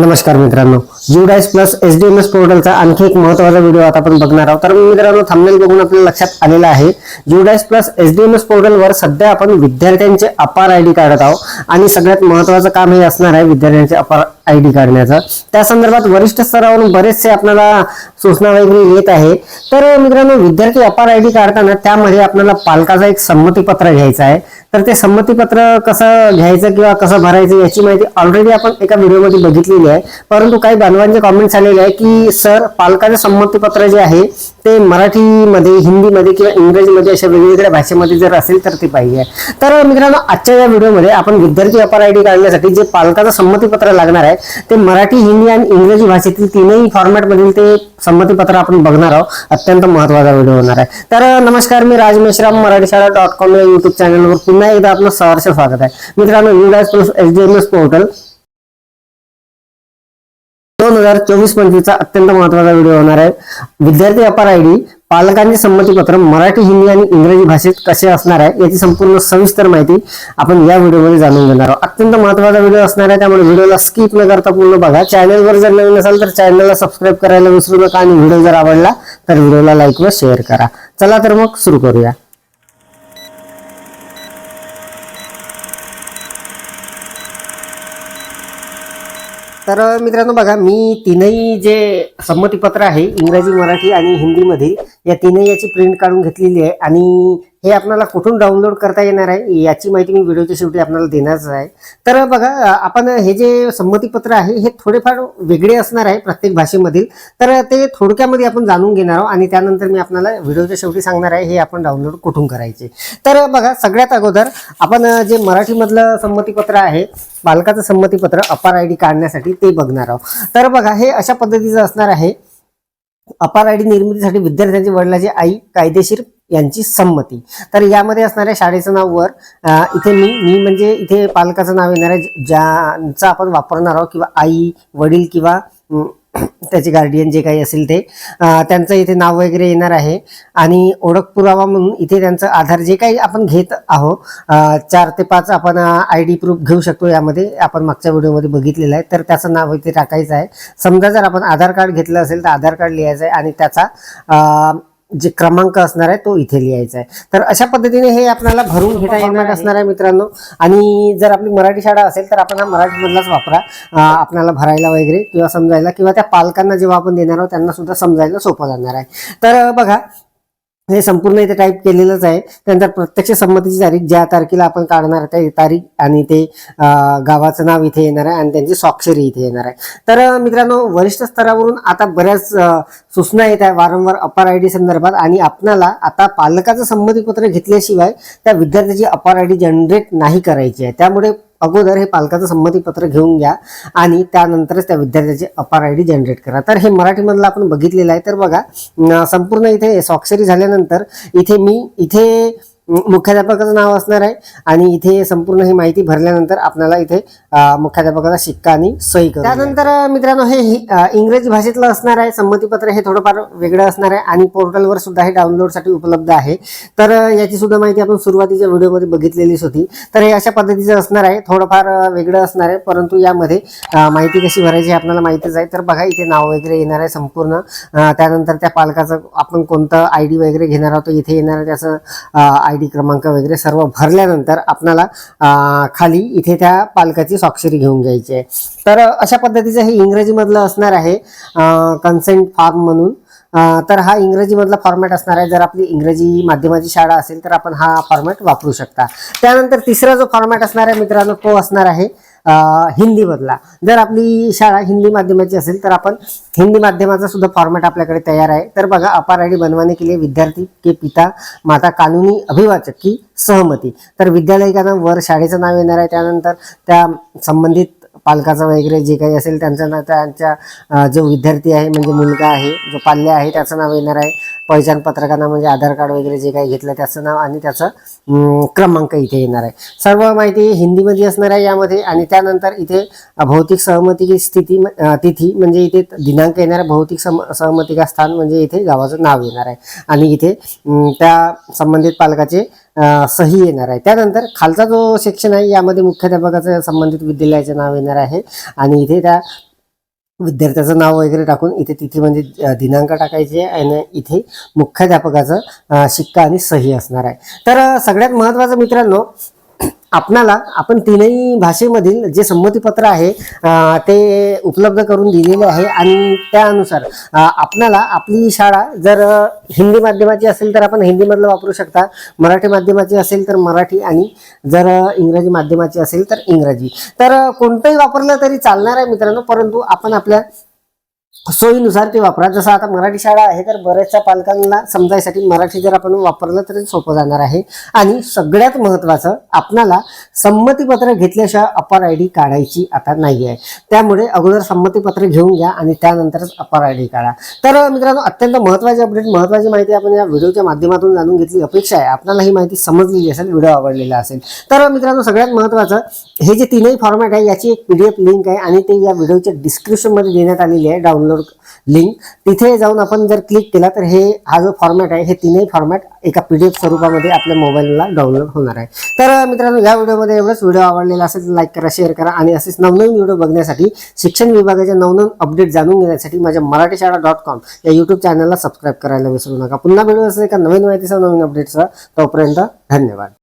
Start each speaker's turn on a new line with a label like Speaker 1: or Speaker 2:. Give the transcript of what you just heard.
Speaker 1: नमस्कार मित्रांनो. UDISE plus S D M S पोर्टलचा आणखी एक महत्त्वाचा व्हिडिओ आता आपण बघणार आहोत. तर मित्रांनो थांबलेल बघून आपल्या लक्षात आलेलं आहे. UDISE plus S D M S पोर्टलवर सध्या आपण विद्यार्थ्यांचे अपार आय डी काढत आहोत. आणि सगळ्यात महत्वाचं काम हे असणार आहे विद्यार्थ्यांचे अपार आय डी काढण्याचं. त्या संदर्भात वरिष्ठ स्तरावरून बरेचसे आपल्याला सूचना वगैरे येत आहे. तर मित्रांनो विद्यार्थी अपार आय डी काढताना त्यामध्ये आपल्याला पालकाचा एक संमतीपत्र घ्यायचं आहे. तर ते संमतीपत्र कसं घ्यायचं किंवा कसं भरायचं याची माहिती ऑलरेडी आपण एका व्हिडिओमध्ये बघितलेली आहे. परंतु काही बांधवांचे कॉमेंट्स आलेले आहे की सर पालकाचे संमतीपत्र जे आहे ते मराठीमध्ये हिंदीमध्ये किंवा इंग्रजीमध्ये अशा वेगवेगळ्या भाषेमध्ये जर असेल तर ते पाहिजे. तर मित्रांनो आजच्या या व्हिडिओमध्ये आपण विद्यार्थी अपार आय डी काढण्यासाठी जे पालकाचं संमतीपत्र लागणार आहे ते मराठी हिंदी आणि इंग्रजी भाषेतील तीनही फॉर्मॅटमधील ते संमतीपत्र आपण बघणार आहोत. अत्यंत महत्त्वाचा व्हिडिओ होणार आहे. तर नमस्कार मी राज मेश्राम मराठी शाळा डॉट कॉम या युट्यूब चॅनलवर पुन्हा एकदा आपलं सहर्ष स्वागत आहे. मित्रांनो UDISE plus H D M S portal दोन हजार चोवीस पंचवीसचा अत्यंत महत्त्वाचा व्हिडिओ होणार आहे. विद्यार्थी अपार आय डी पालकांचे संमतीपत्र मराठी हिंदी आणि इंग्रजी भाषेत कसे असणार आहे याची संपूर्ण सविस्तर माहिती आपण या व्हिडिओमध्ये जाणून घेणार आहोत. अत्यंत महत्त्वाचा व्हिडिओ असणार आहे त्यामुळे व्हिडिओला स्किप न करता पूर्ण बघा. चॅनलवर जर नवीन असाल तर चॅनलला सबस्क्राईब करायला विसरू नका आणि व्हिडिओ जर आवडला तर व्हिडिओला लाईक व शेअर करा. चला तर मग सुरू करूया. तर मित्रांनो बघा मी तीनही जे संमतीपत्र आहे इंग्रजी मराठी आणि हिंदीमधील या तीनही याची प्रिंट काढून घेतलेली आहे. आणि हे आपल्याला कुठून डाउनलोड करता येणार आहे याची माहिती मी व्हिडिओच्या शेवटी आपल्याला देणारच आहे. तर बघा आपण हे जे संमतीपत्र आहे हे थोडेफार वेगळे असणार आहे प्रत्येक भाषेमधील. तर ते थोडक्यामध्ये आपण जाणून घेणार आहोत आणि त्यानंतर मी आपल्याला व्हिडिओच्या शेवटी सांगणार आहे हे आपण डाउनलोड कुठून करायचे. तर बघा सगळ्यात अगोदर आपण जे मराठीमधलं संमतीपत्र आहे बालकाचं संमतीपत्र अपार आय डी काढण्यासाठी ते बघणार आहोत. तर बघा हे अशा पद्धतीचं असणार आहे. अपार आय डी निर्मितीसाठी विद्यार्थ्यांचे वडिलाची आई कायदेशीर यांची संमती. तर यामध्ये असणाऱ्या शाळेचं नाव वर इथे मी मी म्हणजे इथे पालकाचं नाव येणार आहे ज्यांचं आपण वापरणार आहोत किंवा आई वडील किंवा त्याचे गार्डियन जे काही असेल ते त्यांचं इथे नाव वगैरे येणार आहे. आणि ओळख पुरावा म्हणून इथे त्यांचं आधार जे काही आपण घेत आहोत चार ते पाच आपण आय डी प्रूफ घेऊ शकतो यामध्ये. आपण मागच्या व्हिडिओमध्ये बघितलेलं आहे. तर त्याचं नाव इथे टाकायचं आहे. समजा जर आपण आधार कार्ड घेतलं असेल तर आधार कार्ड लिहायचं आहे आणि त्याचा जे क्रमांक असणार आहे तो इथे लिहायचा आहे. तर अशा पद्धतीने हे आपल्याला भरून घेता येणार असणार आहे मित्रांनो. आणि जर आपली मराठी शाळा असेल तर आपण हा मराठीमधलाच वापरा. आपल्याला भरायला वगैरे किंवा समजायला किंवा त्या पालकांना जेव्हा आपण देणार आहोत त्यांना सुद्धा समजायला सोपं जाणार आहे. तर बघा हे संपूर्ण इथे टाईप केलेलंच आहे. त्यानंतर प्रत्यक्ष संमतीची तारीख ज्या तारखेला आपण काढणार आहे त्या तारीख आणि ते गावाचं नाव इथे येणार आहे आणि त्यांची स्वाक्षरी इथे येणार आहे. तर मित्रांनो वरिष्ठ स्तरावरून आता बऱ्याच सूचना येत आहे वारंवार अपार आय डी संदर्भात आणि आपणाला आता पालकाचं संमतीपत्र घेतल्याशिवाय त्या विद्यार्थ्याची अपार आय डी जनरेट नाही करायची आहे. त्यामुळे अगोदर हे पालकाचं संमतीपत्र घेऊन घ्या आणि त्यानंतरच त्या विद्यार्थ्याचे अपार आय डी जनरेट करा. तर हे मराठीमधलं आपण बघितलेलं आहे. तर बघा संपूर्ण इथे स्वाक्षरी झाल्यानंतर इथे मी इथे मुख्याध्यापकाचं नाव असणार आहे. आणि इथे संपूर्ण ही माहिती भरल्यानंतर आपल्याला इथे मुख्याध्यापकाचा शिक्का आणि सही करू त्यानंतर मित्रांनो हे इंग्रजी भाषेतलं असणार आहे. संमतीपत्र हे थोडंफार वेगळं असणार आहे. आणि पोर्टलवर सुद्धा हे डाउनलोडसाठी उपलब्ध आहे. तर याची सुद्धा माहिती आपण सुरुवातीच्या व्हिडिओमध्ये बघितलेलीच होती. तर हे अशा पद्धतीचं असणार आहे. थोडंफार वेगळं असणार आहे. परंतु यामध्ये माहिती कशी भरायची हे आपल्याला माहितीच आहे. तर बघा इथे नाव वगैरे येणार आहे संपूर्ण. त्यानंतर त्या पालकाचं आपण कोणतं आय डी वगैरे घेणार आहोत इथे येणार आहे त्याचं आय डी क्रमांक वगैरे सर्व भरल्यानंतर आपणाला खाली इथे त्या पालकाची स्वाक्षरी घेऊन घ्यायची आहे. तर अशा पद्धतीचं हे इंग्रजीमधलं असणार आहे कन्सेंट फॉर्म म्हणून. तर हा इंग्रजीमधला फॉर्मॅट असणार आहे. जर आपली इंग्रजी माध्यमाची शाळा असेल तर आपण हा फॉर्मॅट वापरू शकता. त्यानंतर तिसरा जो फॉर्मॅट असणार आहे मित्रांनो तो असणार आहे हिंदी हिंदीमधला जर आपली शाळा हिंदी माध्यमाची असेल तर आपण हिंदी माध्यमाचा सुद्धा फॉर्मॅट आपल्याकडे तयार आहे. तर बघा अपार आयडी बनवाने के लिए विद्यार्थी के पिता माता कानुनी अभिवाचक की सहमती. तर विद्यालय का वर शाळेचं नाव येणार आहे. त्यानंतर त्या संबंधित पालकाचं वगैरे जे काही असेल त्यांचं ना त्यांच्या जो विद्यार्थी आहे म्हणजे मुलगा आहे जो पाल्य आहे त्याचं नाव येणार आहे. पहिचान पत्रकांना म्हणजे आधार कार्ड वगैरे जे काही घेतलं त्याचं नाव आणि त्याचं क्रमांक इथे येणार आहे. सर्व माहिती हिंदीमध्ये असणार आहे यामध्ये आणि त्यानंतर इथे भौतिक सहमतीची स्थिती तिथी म्हणजे इथे दिनांक येणार आहे. भौतिक सम सहमतिका स्थान म्हणजे इथे गावाचं नाव येणार आहे. आणि इथे त्या संबंधित पालकाचे सही येणार आहे. त्यानंतर खालचा जो सेक्शन आहे यामध्ये मुख्याध्यापकाचं संबंधित विद्यालयाचे नाव येणार आहे आणि इथे त्या विद्यार्थ्याचं नाव वगैरे टाकून इथे तिथे म्हणजे दिनांक टाकायचे आणि इथे मुख्याध्यापकाचं शिक्का आणि सही असणार आहे. तर सगळ्यात महत्त्वाचं मित्रांनो आपणाला आपण तीनही भाषेमधील जे संमतीपत्र आहे ते उपलब्ध करून दिलेले आहे आणि त्यानुसार आपणाला आपली शाळा जर हिंदी माध्यमाची असेल तर आपण हिंदीमधलं वापरू शकता. मराठी माध्यमाची असेल तर मराठी आणि जर इंग्रजी माध्यमाची असेल तर इंग्रजी. तर कोणतंही वापरलं तरी चालणार आहे मित्रांनो परंतु आपण आपल्या सोयीनुसार ते वापरा. जसं आता मराठी शाळा आहे तर बऱ्याचशा पालकांना समजायसाठी मराठी जर आपण वापरलं तरी सोपं जाणार आहे. आणि सगळ्यात महत्त्वाचं आपणाला संमतीपत्र घेतल्याशिवाय अपार आय डी काढायची आता नाही आहे त्यामुळे अगोदर संमतीपत्र घेऊन घ्या आणि त्यानंतरच अपार आय डी काढा. तर मित्रांनो अत्यंत महत्त्वाची अपडेट महत्त्वाची माहिती आपण या व्हिडिओच्या माध्यमातून जाणून घेतली. अपेक्षा आहे आपल्याला ही माहिती समजलेली असेल व्हिडिओ आवडलेला असेल. तर मित्रांनो सगळ्यात महत्त्वाचं हे जे तीनही फॉर्मॅट आहे याची एक पी डी एफ लिंक आहे आणि ते या व्हिडिओच्या डिस्क्रिप्शनमध्ये देण्यात आलेली आहे. डाउनलोड लिंक तिथे जाऊन आपण जर क्लिक केला तर हे हा जो फॉर्मॅट आहे हे तीनही फॉर्मॅट एका पी डी एफ स्वरूपामध्ये आपल्या मोबाईलला डाउनलोड होणार आहे. तर मित्रांनो या व्हिडिओमध्ये एवढंच. व्हिडिओ आवडलेला असेल तर लाईक करा शेअर करा आणि असेच नवनवीन व्हिडिओ बघण्यासाठी शिक्षण विभागाचे नवनवीन अपडेट जाणून घेण्यासाठी माझ्या मराठी शाळा डॉट कॉम या यूट्यूब चॅनलला सबस्क्राईब करायला विसरू नका. पुन्हा व्हिडिओ असेल एका नवीन माहितीचा नवीन अपडेटचा तोपर्यंत धन्यवाद.